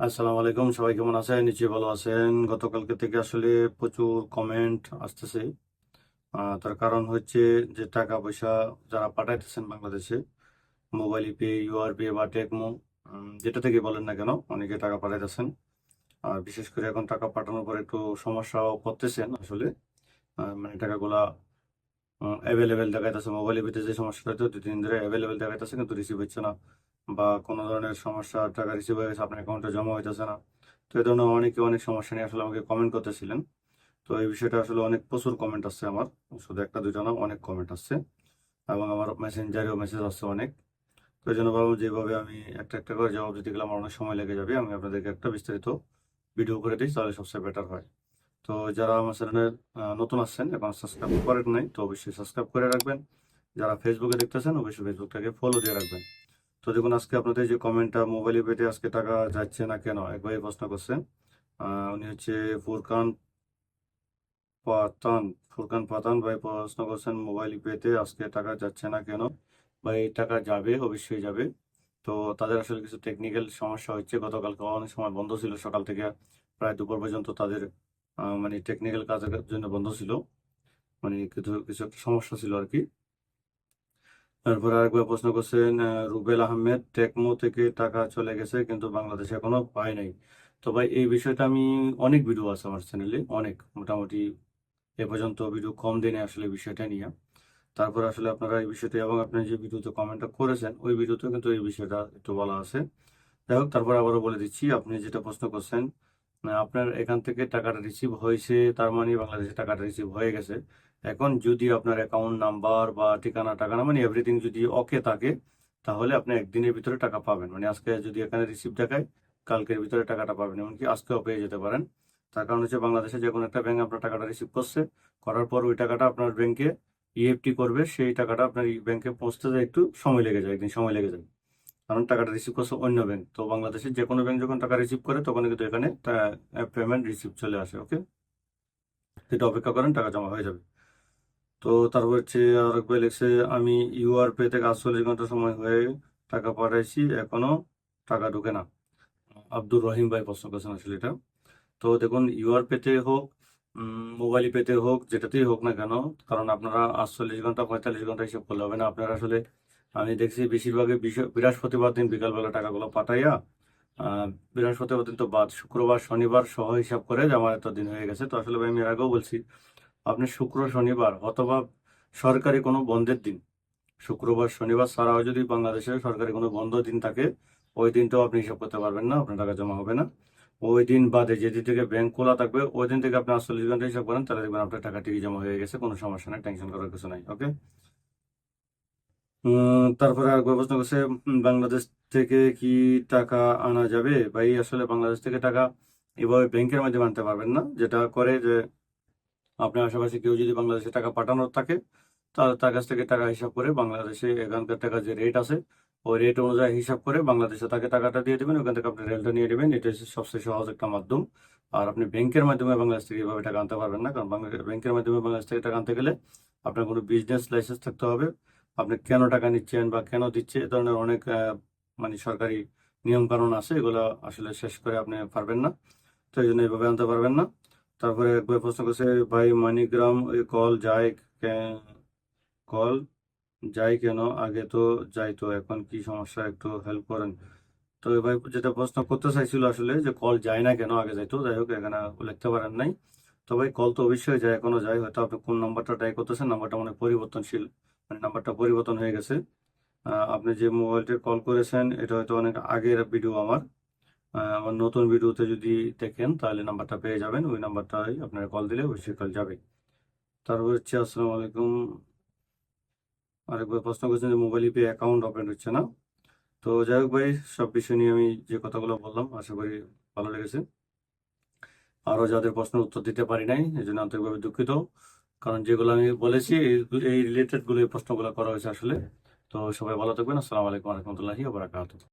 আসসালামু আলাইকুম, সবাই কেমন আছেন? নিচে ভালো আছেন। গতকালকে থেকে আসলে প্রচুর কমেন্ট আসতেছে। তার কারণ হচ্ছে যে টাকা পয়সা যারা পাঠাইতেছেন বাংলাদেশে মোবাইল পে ইউআরপি বা টেকমো যেটা থেকে বলেন না কেন, অনেকে টাকা পাঠাইতেছেন। আর বিশেষ করে এখন টাকা পাঠানোর পর একটু সমস্যাও করতেছেন আসলে। মানে টাকাগুলা অ্যাভেলেবেল দেখাইতেছে। মোবাইল পেতে যে সমস্যাটা হচ্ছে দুই, তিন দিন ধরে অ্যাভেলেবেল দেখাইতেছে, কিন্তু রিসিভ হচ্ছে না। বা কোনো ধরনের সমস্যা টাকা রিসিভ হয়ে গেছে আপনার অ্যাকাউন্টে জমা হইতেছে না। তো এই ধরনের অনেকে অনেক সমস্যা নিয়ে আসলে আমাকে কমেন্ট করতেছিলেন। তো এই বিষয়টা আসলে অনেক প্রচুর কমেন্ট আসছে আমার। শুধু একটা, দুইটা না, অনেক কমেন্ট আসছে। এবং আমার মেসেঞ্জারেও মেসেজ আসছে অনেক। তো এই জন্য ভাবলাম যেভাবে আমি একটা একটা করে জবাব দিতে গেলে আমার অনেক সময় লেগে যাবে। আমি আপনাদেরকে একটা বিস্তারিত ভিডিও করে দিই, তাহলে সবচেয়ে বেটার হয়। তো যারা আমার চ্যানেলে নতুন আসছেন এখন সাবস্ক্রাইব করেন নাই, তো অবশ্যই সাবস্ক্রাইব করে রাখবেন। যারা ফেসবুকে দেখতেছেন, অবশ্যই ফেসবুকটাকে ফলো দিয়ে রাখবেন। তো দেখুন, আজকে আপনাদের যে কমেন্টটা মোবাইলে পেতে আজকে টাকা যাচ্ছে না কেন? একবারই প্রশ্ন করছেন। উনি হচ্ছে ফুরকান পাতান ফুরকান পাতান ভাই প্রশ্ন করছেন মোবাইল পেতে আজকে টাকা যাচ্ছে না কেন? ভাই টাকা যাবে, অবশ্যই যাবে। তো তাদের আসলে কিছু টেকনিক্যাল সমস্যা হচ্ছে। গতকালকে অনেক সময় বন্ধ ছিল। সকাল থেকে প্রায় দুপুর পর্যন্ত তাদের মানে টেকনিক্যাল কাজের জন্য বন্ধ ছিল। মানে কিছু কিছু একটা সমস্যা ছিল আর কি। তারপরে আরেকবার প্রশ্ন করছেন রুবেল আহমেদ, টেকমো থেকে টাকা চলে গেছে কিন্তু বাংলাদেশে এখনও পায় নাই। তো ভাই, এই বিষয়টা আমি, অনেক ভিডিও আছে আমার চ্যানেলে অনেক। মোটামুটি এ পর্যন্ত ভিডিও কম দিনে আসলে বিষয়টা নিয়ে। তারপর আসলে আপনারা এই বিষয়টা এবং আপনি যে ভিডিওতে কমেন্টটা করেছেন, ওই ভিডিওতে কিন্তু এই বিষয়টা একটু বলা আছে। যাই হোক, তারপর আবারও বলে দিচ্ছি, আপনি যেটা প্রশ্ন করছেন আপনার এখান থেকে টাকাটা রিসিভ হয়েছে, তার মানে বাংলাদেশে টাকাটা রিসিভ হয়ে গেছে। এখন যদি আপনার অ্যাকাউন্ট নাম্বার বা ঠিকানা, টাকানা মানে এভরিথিং যদি ওকে থাকে, তাহলে আপনি একদিনের ভিতরে টাকা পাবেন। মানে আজকে যদি এখানে রিসিভ দেখায়, কালকের ভিতরে টাকাটা পাবেন, এমনকি আজকেও পেয়ে যেতে পারেন। তার কারণ হচ্ছে বাংলাদেশে যে কোনো একটা ব্যাংক আপনার টাকাটা রিসিভ করছে। করার পর ওই টাকাটা আপনার ব্যাংকে ইএফটি করবে, সেই টাকাটা আপনার ব্যাংকে পৌঁছতে একটু সময় লেগে যায়, একদিন সময় লেগে যায়। কারণ টাকাটা রিসিভ করছে অন্য ব্যাংক তো বাংলাদেশের যে কোনো ব্যাংক যখন টাকা রিসিভ করে, তখন কিন্তু এখানে পেমেন্ট রিসিভ চলে আসে ওকে এটা অপেক্ষা করেন, টাকা জমা হয়ে যাবে। তো তারপর হচ্ছে আরেকবার লিখছে, আমি ইউআর পে থেকে আটচল্লিশ ঘণ্টা সময় হয়ে টাকা পাঠাইছি, এখনও টাকা ঢুকে না। আব্দুর রহিম ভাই প্রশ্ন করেছেন আসলে এটা। তো দেখুন ইউআর পেতে হোক মোবাইল পেতে হোক, যেটাতেই হোক না কেন, কারণ আপনারা আটচল্লিশ ঘণ্টা, পঁয়তাল্লিশ ঘণ্টা হিসেব করলে হবে না। আপনারা আসলে আমি দেখছি বেশিরভাগই বিশ- বৃহস্পতিবার দিন বিকালবেলা টাকাগুলো পাঠাইয়া বৃহস্পতিবার দিন তো বাদ, শুক্রবার, শনিবার সহ হিসাব করে যে আমার এত দিন হয়ে গেছে। তো আসলে আমি এর আগেও বলছি, আপনি শুক্র, শনিবার অথবা সরকারি কোনো বন্ধের দিন, শুক্রবার, শনিবার ছাড়াও যদি বাংলাদেশে সরকারি কোনো বন্ধ দিন থাকে, ওই দিনটাও আপনি হিসাব করতে পারবেন না, আপনার টাকা জমা হবে না। ওই দিন বাদে যেদিন থেকে ব্যাংক খোলা থাকবে, ওই দিন থেকে আপনি আটচল্লিশ ঘণ্টা হিসাব করেন, তাহলে দেখবেন আপনার টাকা ঠিকই জমা হয়ে গেছে, কোনো সমস্যা নেই টেনশন করার কিছু নাই ওকে তারপরে আর প্রশ্ন করছে বাংলাদেশ থেকে কি টাকা আনা যাবে? ভাই, আসলে বাংলাদেশ থেকে টাকা এভাবে ব্যাংকের মাধ্যমে আনতে পারবেন না, যেটা করে যে আপনার আশেপাশে কেউ যদি বাংলাদেশে টাকা পাঠানোর থাকে তাহলে তার কাছ থেকে টাকা হিসাব করে বাংলাদেশে এখানকার টাকা যে রেট আছে, ওই রেট অনুযায়ী হিসাব করে বাংলাদেশে তাকে টাকাটা দিয়ে দেবেন, ওখান থেকে আপনি রেলটা নিয়ে নেবেন, এটা হচ্ছে সবচেয়ে সহজ একটা মাধ্যম। আর আপনি ব্যাংকের মাধ্যমে বাংলাদেশ থেকে এভাবে টাকা আনতে পারবেন না, কারণ ব্যাংকের মাধ্যমে বাংলাদেশ থেকে টাকা আনতে গেলে আপনার কোনো বিজনেস লাইসেন্স থাকতে হবে আপনি কেন টাকা নিচ্ছেন বা কেন দিচ্ছে, এ ধরনের অনেক মানে সরকারি নিয়ম কানুন আছে, এগুলো আসলে শেষ করে আপনি পারবেন না। তো এই জন্য এভাবে আনতে পারবেন না। তারপরে একবার প্রশ্ন করছে, ভাই, মানিগ্রাম কল যায় কল যায় কেন? আগে তো যাইতো এখন কি সমস্যা? একটু হেল্প করেন। তো ভাই যেটা প্রশ্ন করতে চাইছিল আসলে যে, কল যায় না কেন? আগে যাইতো? যাই হোক, এখানে লিখতে পারেন নাই। তো ভাই, কল তো অবশ্যই যায়, এখনও যায়। হয়তো আপনি কোন নাম্বারটা ট্রাই করতেছেন, নাম্বারটা মানে পরিবর্তনশীল। মানে নাম্বারটা পরিবর্তন হয়ে গেছে। আপনি যে মোবাইলটা কল করেছেন, এটা হয়তো অনেক আগের ভিডিও আমার। আমার নতুন ভিডিওতে যদি দেখেন, তাহলে নাম্বারটা পেয়ে যাবেন। ওই নাম্বারটাই আপনারা কল দিলে অবশ্যই কল যাবে তারপর হচ্ছে, আসসালামু আলাইকুম। আরেকবার প্রশ্ন করছেন যে, মোবাইল ইপে অ্যাকাউন্ট ওপেন হচ্ছে না। তো যাই হোক ভাই, সব বিষয় নিয়ে আমি যে কথাগুলো বললাম, আশা করি ভালো লেগেছে। আরও যাদের প্রশ্নের উত্তর দিতে পারি নাই এই জন্য আন্তরিকভাবে দুঃখিত। কারণ যেগুলো আমি বলেছি, এই- এই রিলেটেডগুলো, এই প্রশ্নগুলো করা হয়েছে আসলে। তো সবাই ভালো থাকবেন। আসসালামু আলাইকুম রহমতুল্লাহি বারাকাতুহ।